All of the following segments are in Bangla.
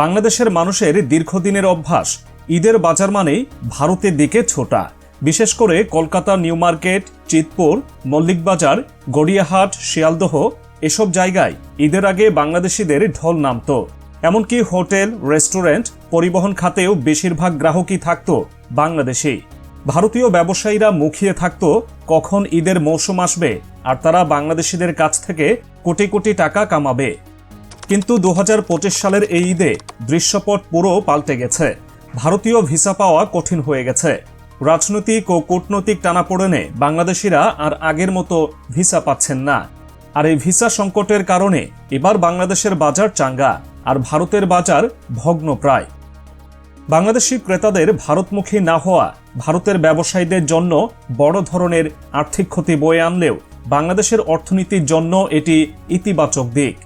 বাংলাদেশের মানুষের দীর্ঘদিনের অভ্যাস, ঈদের বাজার মানেই ভারতের দিকে ছোটা। বিশেষ করে কলকাতা, নিউ মার্কেট, চিতপুর, মল্লিকবাজার, গড়িয়াহাট, শিয়ালদহ এসব জায়গায় ঈদের আগে বাংলাদেশিদের ঢল নামত। এমনকি হোটেল, রেস্টুরেন্ট, পরিবহন খাতেও বেশিরভাগ গ্রাহকই থাকত বাংলাদেশি ভারতীয় ব্যবসায়ীরা মুখিয়ে থাকত কখন ঈদের মৌসুম আসবে, আর তারা বাংলাদেশিদের কাছ থেকে কোটি কোটি টাকা কামাবে। কিন্তু দু হাজার পঁচিশ সালের এই ঈদে দৃশ্যপট পুরো পাল্টে গেছে। ভারতীয় ভিসা পাওয়া কঠিন হয়ে গেছে। রাজনৈতিক ও কূটনৈতিক টানাপোড়েনে বাংলাদেশিরা আর আগের মতো ভিসা পাচ্ছেন না। আর এই ভিসা সংকটের কারণে এবার বাংলাদেশের বাজার চাঙ্গা আর ভারতের বাজার ভগ্ন প্রায়। বাংলাদেশি ক্রেতাদের ভারতমুখী না হওয়া ভারতের ব্যবসায়ীদের জন্য বড় ধরনের আর্থিক ক্ষতি বয়ে আনলেও বাংলাদেশের অর্থনীতির জন্য এটি ইতিবাচক দিক।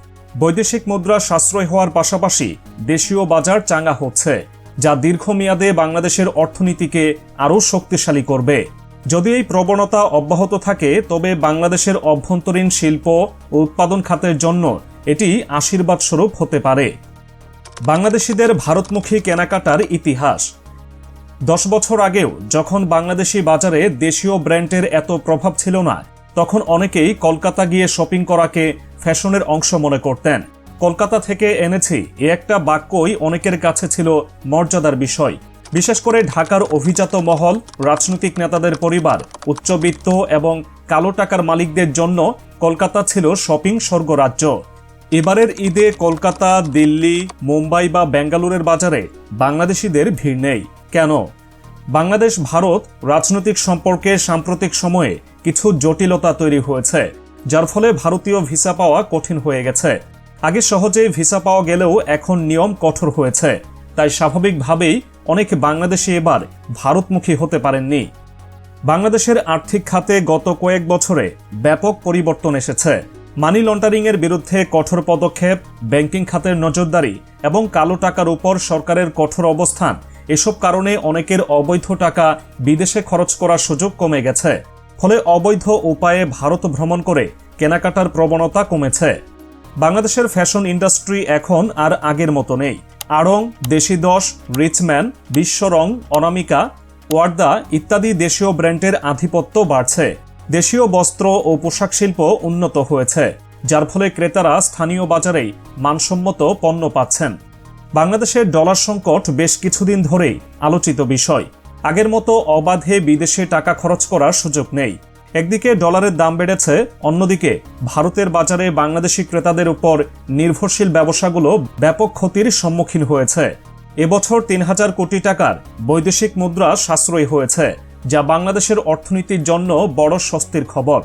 বৈদেশিক মুদ্রা সাশ্রয় হওয়ার পাশাপাশি দেশীয় বাজার চাঙ্গা হচ্ছে, যা দীর্ঘমেয়াদে বাংলাদেশের অর্থনীতিকে আরও শক্তিশালী করবে। যদি এই প্রবণতা অব্যাহত থাকে, তবে বাংলাদেশের অভ্যন্তরীণ শিল্প ও উৎপাদন খাতের জন্য এটি আশীর্বাদ স্বরূপ হতে পারে। বাংলাদেশিদের ভারতমুখী কেনাকাটার ইতিহাস। দশ বছর আগেও যখন বাংলাদেশি বাজারে দেশীয় ব্র্যান্ডের এত প্রভাব ছিল না তখন অনেকেই কলকাতা গিয়ে শপিং করাকে ফ্যাশনের অংশ মনে করতেন। কলকাতা থেকে এনেছি, এ একটা বাক্যই অনেকের কাছে ছিল মর্যাদার বিষয়। বিশেষ করে ঢাকার অভিজাত মহল, রাজনৈতিক নেতাদের পরিবার, উচ্চবিত্ত এবং কালো টাকার মালিকদের জন্য কলকাতা ছিল শপিং স্বর্গরাজ্য। এবারের ঈদে কলকাতা, দিল্লি, মুম্বাই বা বেঙ্গালুরের বাজারে বাংলাদেশিদের ভিড় নেই। কেন? বাংলাদেশ, ভারত রাজনৈতিক সম্পর্কে সাম্প্রতিক সময়ে কিছু জটিলতা তৈরি হয়েছে, যার ফলে ভারতীয় ভিসা পাওয়া কঠিন হয়ে গেছে। আগে সহজেই ভিসা পাওয়া গেলেও এখন নিয়ম কঠোর হয়েছে, তাই স্বাভাবিকভাবেই অনেক বাংলাদেশি এবার ভারতমুখী হতে পারেননি। বাংলাদেশের আর্থিক খাতে গত কয়েক বছরে ব্যাপক পরিবর্তন এসেছে। মানি লন্ডারিংয়ের বিরুদ্ধে কঠোর পদক্ষেপ, ব্যাংকিং খাতের নজরদারি এবং কালো টাকার উপর সরকারের কঠোর অবস্থান এসব কারণে অনেকের অবৈধ টাকা বিদেশে খরচ করার সুযোগ কমে গেছে। ফলে অবৈধ উপায়ে ভারত ভ্রমণ করে কেনাকাটার প্রবণতা কমেছে। বাংলাদেশের ফ্যাশন ইন্ডাস্ট্রি এখন আর আগের মতো নেই। আড়ং, দেশি দশ রিচম্যান বিশ্বরং অনামিকা, ওয়ার্দা ইত্যাদি দেশীয় ব্র্যান্ডের আধিপত্য বাড়ছে। দেশীয় বস্ত্র ও পোশাক শিল্প উন্নত হয়েছে, যার ফলে ক্রেতারা স্থানীয় বাজারেই মানসম্মত পণ্য পাচ্ছেন। বাংলাদেশের ডলার সংকট বেশ কিছুদিন ধরেই আলোচিত বিষয়। আগের মতো অবাধে বিদেশে টাকা খরচ করার সুযোগ নেই। একদিকে ডলারের দাম বেড়েছে, অন্যদিকে ভারতের বাজারে বাংলাদেশি ক্রেতাদের উপর নির্ভরশীল ব্যবসাগুলো ব্যাপক ক্ষতির সম্মুখীন হয়েছে। এবছর তিন হাজার কোটি টাকার বৈদেশিক মুদ্রা সাশ্রয়ী হয়েছে, যা বাংলাদেশের অর্থনীতির জন্য বড় স্বস্তির খবর।